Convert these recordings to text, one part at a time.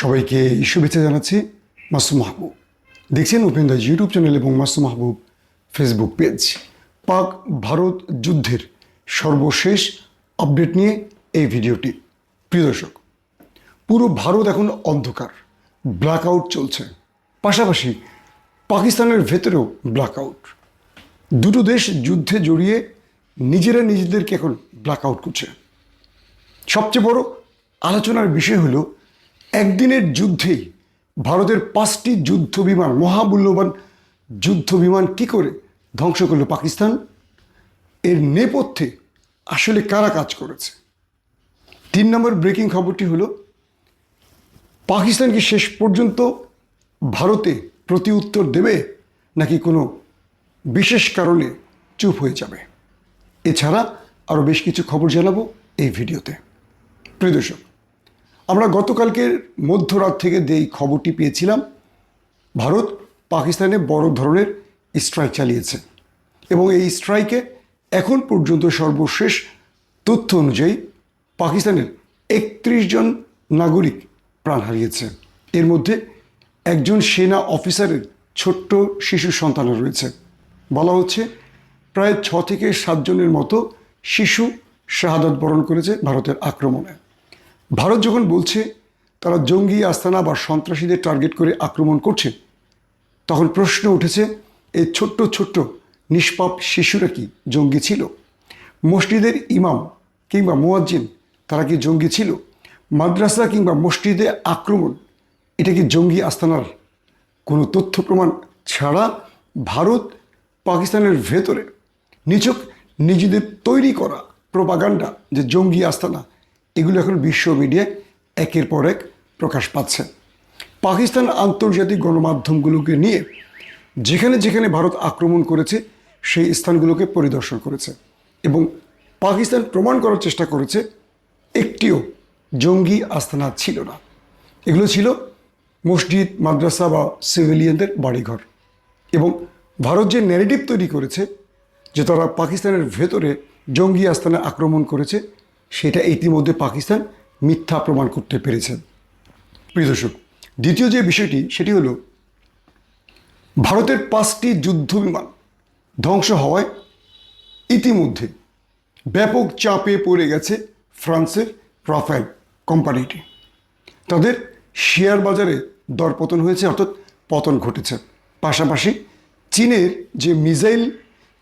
সবাইকে শুভেচ্ছা জানাচ্ছি মাসুম মাহবুব। দেখছেন ওপেন দ্য ইউটিউব চ্যানেল এবং মাসুম মাহবুব ফেসবুক পেজ। পাক ভারত যুদ্ধের সর্বশেষ আপডেট নিয়ে এই ভিডিওটি। প্রিয় দর্শক, পুরো ভারত এখন অন্ধকার ব্ল্যাকআউট চলছে। পাশাপাশি পাকিস্তানের ভেতরেও ব্ল্যাকআউট দুটো দেশ যুদ্ধে জড়িয়ে নিজেরা নিজেদেরকে এখন ব্ল্যাকআউট করছে। সবচেয়ে বড় আলোচনার বিষয় হলো একদিনের যুদ্ধেই ভারতের পাঁচটি যুদ্ধ বিমান মহামূল্যবান যুদ্ধ বিমান কী করে ধ্বংস করল পাকিস্তান? এর নেপথ্যে আসলে কারা কাজ করেছে? তিন নম্বর ব্রেকিং খবরটি হলো, পাকিস্তান কি শেষ পর্যন্ত ভারতে প্রতি উত্তর দেবে নাকি কোনো বিশেষ কারণে চুপ হয়ে যাবে? এছাড়া আরও বেশ কিছু খবর জানাব এই ভিডিওতে। প্রিয় দর্শক আমরা গতকালকের মধ্যরাত থেকে যে এই খবরটি পেয়েছিলাম, ভারত পাকিস্তানে বড় ধরনের স্ট্রাইক চালিয়েছে এবং এই স্ট্রাইকে এখন পর্যন্ত সর্বশেষ তথ্য অনুযায়ী পাকিস্তানের একত্রিশ জন নাগরিক প্রাণ হারিয়েছে। এর মধ্যে একজন সেনা অফিসারের ছোট্ট শিশু সন্তান রয়েছে। বলা হচ্ছে প্রায় ছ থেকে সাতজনের মতো শিশু শাহাদত বরণ করেছে ভারতের আক্রমণে। ভারত যখন বলছে তারা জঙ্গি, আস্তানা বা সন্ত্রাসীদের টার্গেট করে আক্রমণ করছে, তখন প্রশ্ন উঠেছে, এই ছোট্ট ছোট্ট নিষ্পাপ শিশুরা কি জঙ্গি ছিল? মসজিদের ইমাম কিংবা মুয়াজ্জিন, তারা কি জঙ্গি ছিল? মাদ্রাসা কিংবা মসজিদে আক্রমণ, এটা কি জঙ্গি আস্তানার কোনো তথ্য প্রমাণ ছাড়া ভারত পাকিস্তানের ভেতরে নিচক নিজেদের তৈরি করা প্রপাগান্ডা যে জঙ্গি আস্তানা এগুলো এখন বিশ্ব মিডিয়ায় একের পর এক প্রকাশ পাচ্ছে। পাকিস্তান আন্তর্জাতিক গণমাধ্যমগুলোকে নিয়ে যেখানে যেখানে ভারত আক্রমণ করেছে, সেই স্থানগুলোকে পরিদর্শন করেছে এবং পাকিস্তান প্রমাণ করার চেষ্টা করেছে, একটিও জঙ্গি আস্তানা ছিল না। এগুলো ছিল মসজিদ, মাদ্রাসা বা সিভিলিয়ানদের বাড়িঘর এবং ভারত যে ন্যারেটিভ তৈরি করেছে যে তারা পাকিস্তানের ভেতরে জঙ্গি আস্তানা আক্রমণ করেছে সেটা ইতিমধ্যে পাকিস্তান মিথ্যা প্রমাণ করতে পেরেছে। প্রিয় দর্শক, দ্বিতীয় যে বিষয়টি, সেটি হলো, ভারতের পাঁচটি যুদ্ধ বিমান ধ্বংস হওয়ায় ইতিমধ্যে ব্যাপক চাপে পড়ে গেছে ফ্রান্সের রাফেল কোম্পানিটি। তাদের শেয়ার বাজারে দরপতন হয়েছে, অর্থাৎ পতন ঘটেছে। পাশাপাশি চীনের যে মিসাইল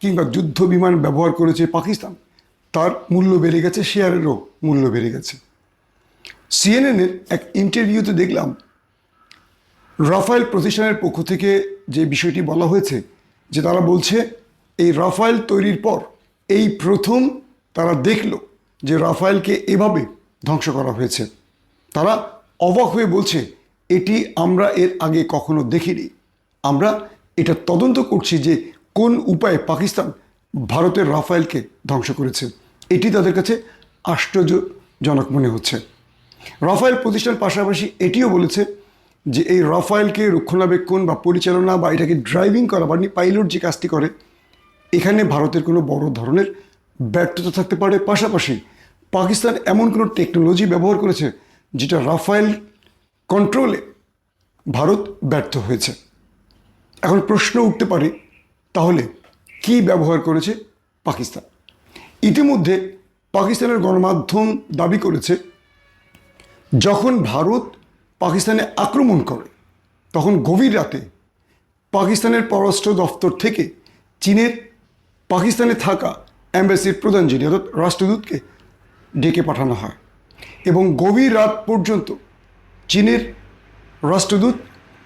কিংবা যুদ্ধ বিমান ব্যবহার করেছে পাকিস্তান তার মূল্য বেড়ে গেছে, শেয়ারেরও মূল্য বেড়ে গেছে। সিএনএনের এক ইন্টারভিউতে দেখলাম, রাফায়েল প্রতিষ্ঠানের পক্ষ থেকে যে বিষয়টি বলা হয়েছে, যে তারা বলছে, এই রাফায়েল তৈরির পর এই প্রথম তারা দেখল যে রাফায়েলকে এভাবে ধ্বংস করা হয়েছে। তারা অবাক হয়ে বলছে, এটি আমরা এর আগে কখনো দেখিনি। আমরা এটা তদন্ত করছি যে কোন উপায়ে পাকিস্তান ভারতের রাফায়েলকে ধ্বংস করেছে। এটি তাদের কাছে আশ্চর্যজনক মনে হচ্ছে। রাফায়েল প্রতিষ্ঠান পাশাপাশি এটিও বলেছে যে এই রাফায়েলকে রক্ষণাবেক্ষণ বা পরিচালনা বা এটাকে ড্রাইভিং করা বা পাইলট যে কাজটি করে, এখানে ভারতের কোনো বড় ধরনের ব্যর্থতা থাকতে পারে। পাশাপাশি পাকিস্তান এমন কোনো টেকনোলজি ব্যবহার করেছে যেটা রাফায়েল কন্ট্রোলে ভারত ব্যর্থ হয়েছে। এখন প্রশ্ন উঠতে পারে, তাহলে কি ব্যবহার করেছে পাকিস্তান? ইতিমধ্যে পাকিস্তানের গণমাধ্যম দাবি করেছে, যখন ভারত পাকিস্তানে আক্রমণ করে, তখন গভীর রাতে পাকিস্তানের পররাষ্ট্র দফতর থেকে চীনের পাকিস্তানে থাকা অ্যাম্বাসির প্রধান যিনি অর্থাৎ রাষ্ট্রদূতকে ডেকে পাঠানো হয় এবং গভীর রাত পর্যন্ত চীনের রাষ্ট্রদূত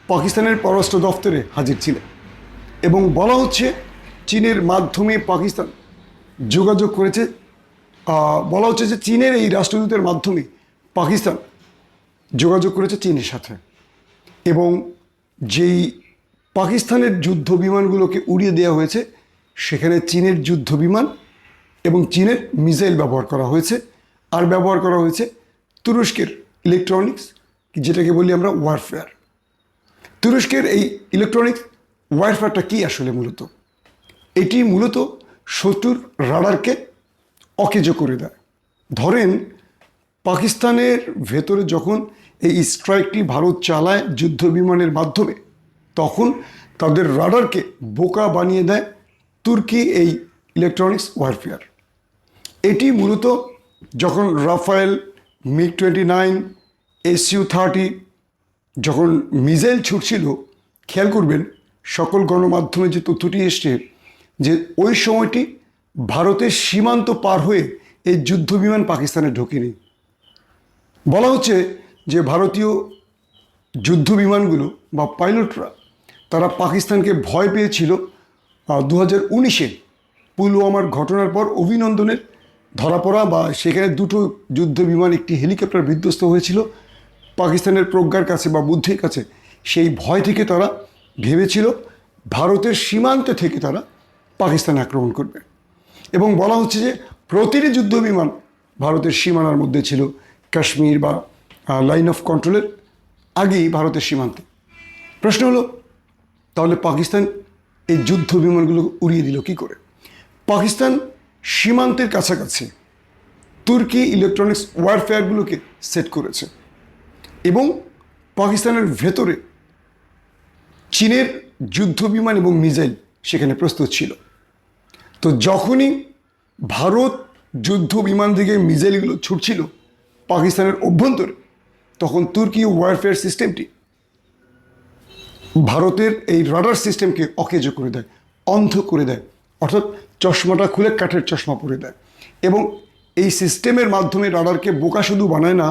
পাকিস্তানের পররাষ্ট্র দফতরে হাজির ছিলেন এবং বলা হচ্ছে, চীনের মাধ্যমে পাকিস্তান যোগাযোগ করেছে। বলা হচ্ছে যে চীনের এই রাষ্ট্রদূতের মাধ্যমে পাকিস্তান যোগাযোগ করেছে চীনের সাথে এবং যেই পাকিস্তানের যুদ্ধ বিমানগুলোকে উড়িয়ে দেওয়া হয়েছে, সেখানে চীনের যুদ্ধ বিমান এবং চীনের মিসাইল ব্যবহার করা হয়েছে। আর ব্যবহার করা হয়েছে তুরস্কের ইলেকট্রনিক্স যেটাকে বলি আমরা ওয়ারফেয়ার তুরস্কের এই ইলেকট্রনিক্স ওয়ারফেয়ারটা কী আসলে মূলত? এটি মূলত শত্রুর রাডারকে অকেজো করে দেয়। ধরেন, পাকিস্তানের ভেতরে যখন এই স্ট্রাইকটি ভারত চালায় যুদ্ধ বিমানের মাধ্যমে, তখন তাদের রাডারকে বোকা বানিয়ে দেয় তুর্কি এই ইলেকট্রনিক্স ওয়ারফেয়ার এটি মূলত যখন Rafale MiG twenty nine SU thirty যখন মিজাইল ছুটছিল, খেয়াল করবেন, সকল গণমাধ্যমে যে তথ্যটি এসছে যে ওই সময়টি ভারতের সীমান্ত পার হয়ে এই যুদ্ধ বিমান পাকিস্তানে ঢোকেনি। বলা হচ্ছে যে ভারতীয় যুদ্ধ বিমানগুলো বা পাইলটরা তারা পাকিস্তানকে ভয় পেয়েছিল দু হাজার উনিশে। পুলওয়ামার ঘটনার পর অভিনন্দনের ধরা পড়া বা সেখানে দুটো যুদ্ধ বিমান একটি হেলিকপ্টার বিধ্বস্ত হয়েছিল। পাকিস্তানের প্রজ্ঞার কাছে বা বুদ্ধির কাছে সেই ভয় থেকে তারা ভেবেছিল, ভারতের সীমান্তে থেকে তারা পাকিস্তানে আক্রমণ করবে। এবং বলা হচ্ছে যে প্রতিটি যুদ্ধ বিমান ভারতের সীমানার মধ্যে ছিল, কাশ্মীর বা লাইন অফ কন্ট্রোলের আগেই ভারতের সীমান্তে। প্রশ্ন হলো, তাহলে পাকিস্তান এই যুদ্ধ বিমানগুলো উড়িয়ে দিল কি করে? পাকিস্তান সীমান্তের কাছাকাছি তুর্কি ইলেকট্রনিক্স ওয়ারফেয়ারগুলোকে সেট করেছে এবং পাকিস্তানের ভেতরে চীনের যুদ্ধ বিমান এবং মিসাইল সেখানে প্রস্তুত ছিল। তো যখনই ভারত যুদ্ধ বিমান থেকে মিজাইলগুলো ছুটছিল পাকিস্তানের অভ্যন্তরে, তখন তুর্কি ওয়ারফেয়ার সিস্টেমটি ভারতের এই রাডার সিস্টেমকে অকেজ করে দেয়, অন্ধ করে দেয়, অর্থাৎ চশমাটা খুলে কাঠের চশমা পরে দেয়। এবং এই সিস্টেমের মাধ্যমে রাডারকে বোকা শুধু বানায় না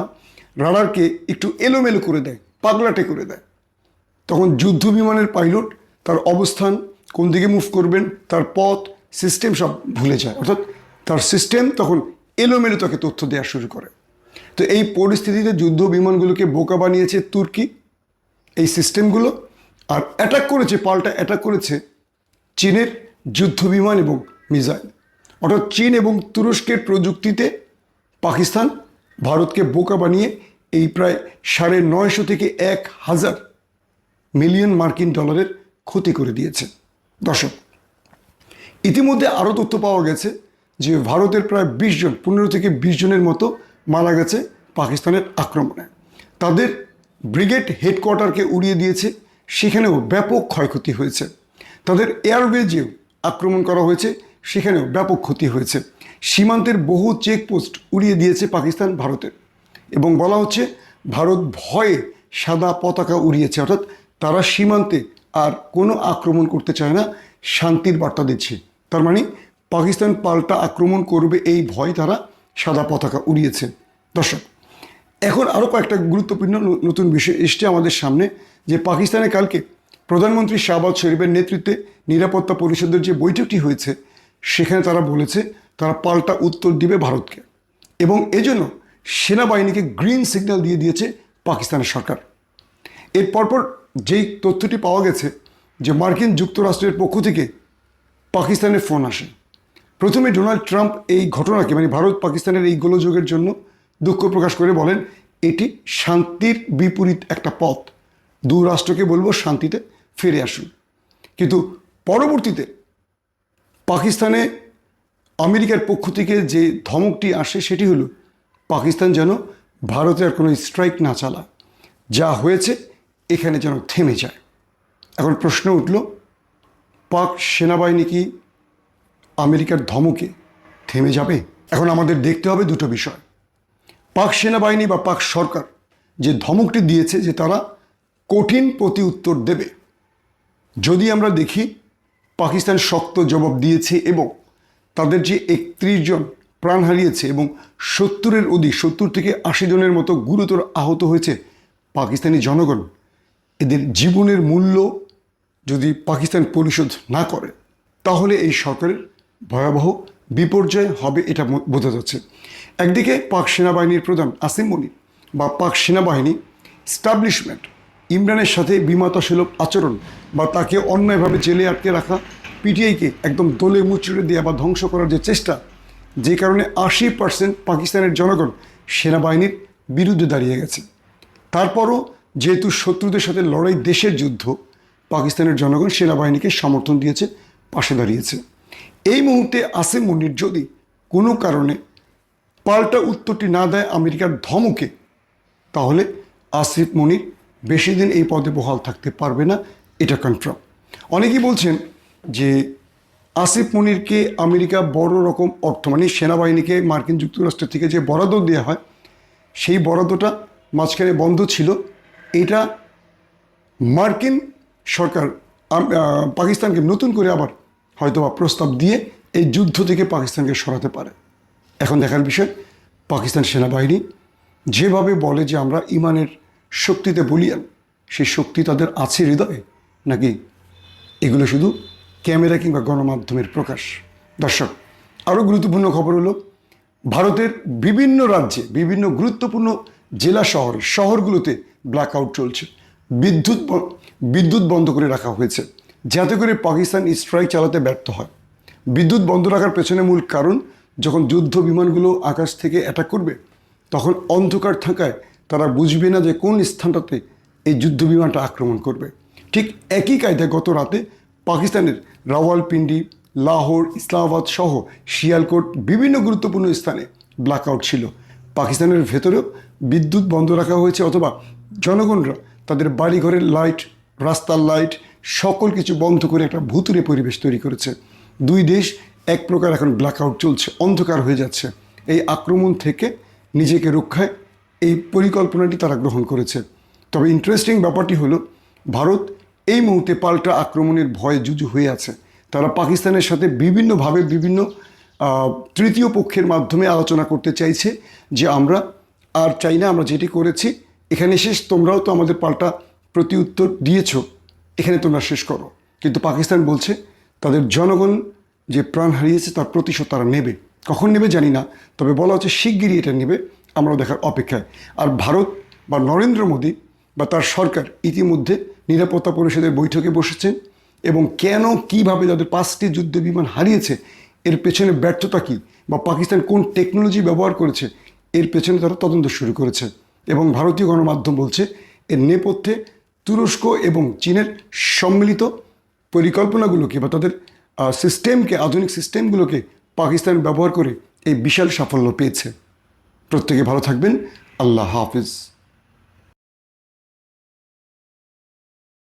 রাডারকে একটু এলোমেলো করে দেয়, পাগলাটে করে দেয়। তখন যুদ্ধ বিমানের পাইলট তার অবস্থান কোন দিকে মুভ করবেন, তার পথ সিস্টেম সব ভুলে যায়। অর্থাৎ তার সিস্টেম তখন এলোমেলো তাকে তথ্য দেওয়া শুরু করে। তো এই পরিস্থিতিতে যুদ্ধ বিমানগুলোকে বোকা বানিয়েছে তুর্কি, এই সিস্টেমগুলো, আর অ্যাটাক করেছে, পাল্টা অ্যাটাক করেছে চীনের যুদ্ধ বিমান এবং মিসাইল অর্থাৎ চীন এবং তুরস্কের প্রযুক্তিতে পাকিস্তান ভারতকে বোকা বানিয়ে এই প্রায় সাড়ে নয়শো থেকে এক হাজার মিলিয়ন মার্কিন ডলারের ক্ষতি করে দিয়েছে। দর্শক ইতিমধ্যে আরও তথ্য পাওয়া গেছে যে ভারতের প্রায় বিশ জন, পনেরো থেকে বিশ জনের মতো মারা গেছে পাকিস্তানের আক্রমণে। তাদের ব্রিগেড হেডকোয়ার্টারকে উড়িয়ে দিয়েছে, সেখানেও ব্যাপক ক্ষয়ক্ষতি হয়েছে। তাদের এয়ারওয়েজেও আক্রমণ করা হয়েছে, সেখানেও ব্যাপক ক্ষতি হয়েছে। সীমান্তের বহু চেকপোস্ট উড়িয়ে দিয়েছে পাকিস্তান ভারতের। এবং বলা হচ্ছে, ভারত ভয়ে সাদা পতাকা উড়িয়েছে, অর্থাৎ তারা সীমান্তে আর কোনো আক্রমণ করতে চায় না, শান্তির বার্তা দিচ্ছে। তার মানে পাকিস্তান পাল্টা আক্রমণ করবে এই ভয় তারা সাদা পতাকা উড়িয়েছে। দর্শক, এখন আরও কয়েকটা গুরুত্বপূর্ণ নতুন বিষয় এসছে আমাদের সামনে, যে পাকিস্তানে কালকে প্রধানমন্ত্রী শাহবাজ শরীফের নেতৃত্বে নিরাপত্তা পরিষদের যে বৈঠকটি হয়েছে, সেখানে তারা বলেছে তারা পাল্টা উত্তর দিবে ভারতকে এবং এজন্য সেনাবাহিনীকে গ্রিন সিগন্যাল দিয়ে দিয়েছে পাকিস্তানের সরকার। এর পরপর যেই তথ্যটি পাওয়া গেছে যে মার্কিন যুক্তরাষ্ট্রের পক্ষ থেকে পাকিস্তানের ফোন আসে। প্রথমে ডোনাল্ড ট্রাম্প এই ঘটনাকে মানে ভারত পাকিস্তানের এই গোলযোগের জন্য দুঃখ প্রকাশ করে বলেন, এটি শান্তির বিপরীত একটা পথ। দু রাষ্ট্রকে বলব শান্তিতে ফিরে আসুন। কিন্তু পরবর্তীতে পাকিস্তানে আমেরিকার পক্ষ থেকে যে ধমকটি আসে সেটি হলো, পাকিস্তান যেন ভারতে আর কোনো স্ট্রাইক না চালা যা হয়েছে এখানে যেন থেমে যায়। এখন প্রশ্ন উঠল, পাক সেনাবাহিনী কি আমেরিকার ধমকে থেমে যাবে? এখন আমাদের দেখতে হবে দুটো বিষয়। পাক সেনাবাহিনী বা পাক সরকার যে ধমকটি দিয়েছে যে তারা কঠিন প্রতি উত্তর দেবে। যদি আমরা দেখি, পাকিস্তান শক্ত জবাব দিয়েছে এবং তাদের যে একত্রিশ জন প্রাণ হারিয়েছে এবং সত্তরের অধিক, সত্তর থেকে আশি জনের মতো গুরুতর আহত হয়েছে পাকিস্তানি জনগণ এদের জীবনের মূল্য যদি পাকিস্তান পরিশোধ না করে, তাহলে এই সরকারের ভয়াবহ বিপর্যয় হবে এটা বোঝা যাচ্ছে। একদিকে পাক সেনাবাহিনীর প্রধান আসিম মনির বা পাক সেনাবাহিনী স্টাবলিশমেন্ট ইমরানের সাথে বিমাতাসুলভ আচরণ বা তাকে অন্যায়ভাবে জেলে আটকে রাখা, পিটিআইকে একদম দলে মুচড়ে দেওয়া বা ধ্বংস করার যে চেষ্টা, যে কারণে আশি পার্সেন্ট পাকিস্তানের জনগণ সেনাবাহিনীর বিরুদ্ধে দাঁড়িয়ে গেছে। তারপরও যেহেতু শত্রুদের সাথে লড়াই দেশের যুদ্ধ, পাকিস্তানের জনগণ সেনাবাহিনীকে সমর্থন দিয়েছে, পাশে দাঁড়িয়েছে। এই মুহূর্তে আসিম মুনির যদি কোনো কারণে পাল্টা উত্তরটি না দেয় আমেরিকার ধমকে, তাহলে আসিফ মনির বেশি দিন এই পদে বহাল থাকতে পারবে না, এটা কনফার্ম অনেকেই বলছেন যে আসিফ মনিরকে আমেরিকা বড় রকম অর্থ মানে সেনাবাহিনীকে মার্কিন যুক্তরাষ্ট্র থেকে যে বরাদ্দ দেওয়া হয়, সেই বরাদ্দটা মাঝখানে বন্ধ ছিল। এটা মার্কিন সরকার পাকিস্তানকে নতুন করে আবার হয়তোবা প্রস্তাব দিয়ে এই যুদ্ধ থেকে পাকিস্তানকে সরাতে পারে। এখন দেখার বিষয়, পাকিস্তান সেনাবাহিনী যেভাবে বলে যে আমরা ইমানের শক্তিতে বলিয়ান সেই শক্তি তাদের আছে হৃদয়ে নাকি এগুলো শুধু ক্যামেরা কিংবা গণমাধ্যমের প্রকাশ? দর্শক, আরও গুরুত্বপূর্ণ খবর হলো, ভারতের বিভিন্ন রাজ্যে বিভিন্ন গুরুত্বপূর্ণ জেলা শহর, শহরগুলোতে ব্ল্যাকআউট চলছে। বিদ্যুৎ বিদ্যুৎ বন্ধ করে রাখা হয়েছে, যাতে করে পাকিস্তান স্ট্রাইক চালাতে ব্যর্থ হয়। বিদ্যুৎ বন্ধ রাখার পেছনে মূল কারণ, যখন যুদ্ধ বিমানগুলো আকাশ থেকে অ্যাটাক করবে, তখন অন্ধকার থাকায় তারা বুঝবে না যে কোন স্থানটাতে এই যুদ্ধ বিমানটা আক্রমণ করবে। ঠিক একই কায়দায় গত রাতে পাকিস্তানের রাওয়ালপিন্ডি, লাহোর, ইসলামাবাদ সহ শিয়ালকোট বিভিন্ন গুরুত্বপূর্ণ স্থানে ব্ল্যাকআউট ছিল। পাকিস্তানের ভেতরেও বিদ্যুৎ বন্ধ রাখা হয়েছে অথবা জনগণরা তাদের বাড়িঘরের লাইট, রাস্তার লাইট, সকল কিছু বন্ধ করে একটা ভুতুরে পরিবেশ তৈরি করেছে। দুই দেশ এক প্রকার এখন ব্ল্যাকআউট চলছে, অন্ধকার হয়ে যাচ্ছে। এই আক্রমণ থেকে নিজেকে রক্ষায় এই পরিকল্পনাটি তারা গ্রহণ করেছে। তবে ইন্টারেস্টিং ব্যাপারটি হলো, ভারত এই মুহূর্তে পাল্টা আক্রমণের ভয়ে জুজু হয়ে আছে। তারা পাকিস্তানের সাথে বিভিন্নভাবে বিভিন্ন তৃতীয় পক্ষের মাধ্যমে আলোচনা করতে চাইছে যে আমরা আর চাই না আমরা যেটি করেছি, এখানে শেষ, তোমরাও তো আমাদের পাল্টা প্রতি উত্তর দিয়েছ, এখানে তোমরা শেষ করো। কিন্তু পাকিস্তান বলছে, তাদের জনগণ যে প্রাণ হারিয়েছে তার প্রতিশোধ তারা নেবে। কখন নেবে জানি না, তবে বলা হচ্ছে শিগগিরই এটা নেবে, আমরাও দেখার অপেক্ষায়। আর ভারত বা নরেন্দ্র মোদী বা তার সরকার ইতিমধ্যে নিরাপত্তা পরিষদের বৈঠকে বসেছেন এবং কেন, কীভাবে তাদের পাঁচটি যুদ্ধ বিমান হারিয়েছে, এর পেছনে ব্যর্থতা কী, বা পাকিস্তান কোন টেকনোলজি ব্যবহার করেছে এর পেছনে তারা তদন্ত শুরু করেছে এবং ভারতীয় গণমাধ্যম বলছে, এর নেপথ্যে তুরস্ক এবং চীনের সম্মিলিত পরিকল্পনাগুলোকে বা তাদের সিস্টেমকে আধুনিক সিস্টেমগুলোকে পাকিস্তান ব্যবহার করে এই বিশাল সাফল্য পেয়েছে। প্রত্যেকে ভালো থাকবেন। আল্লাহ হাফিজ।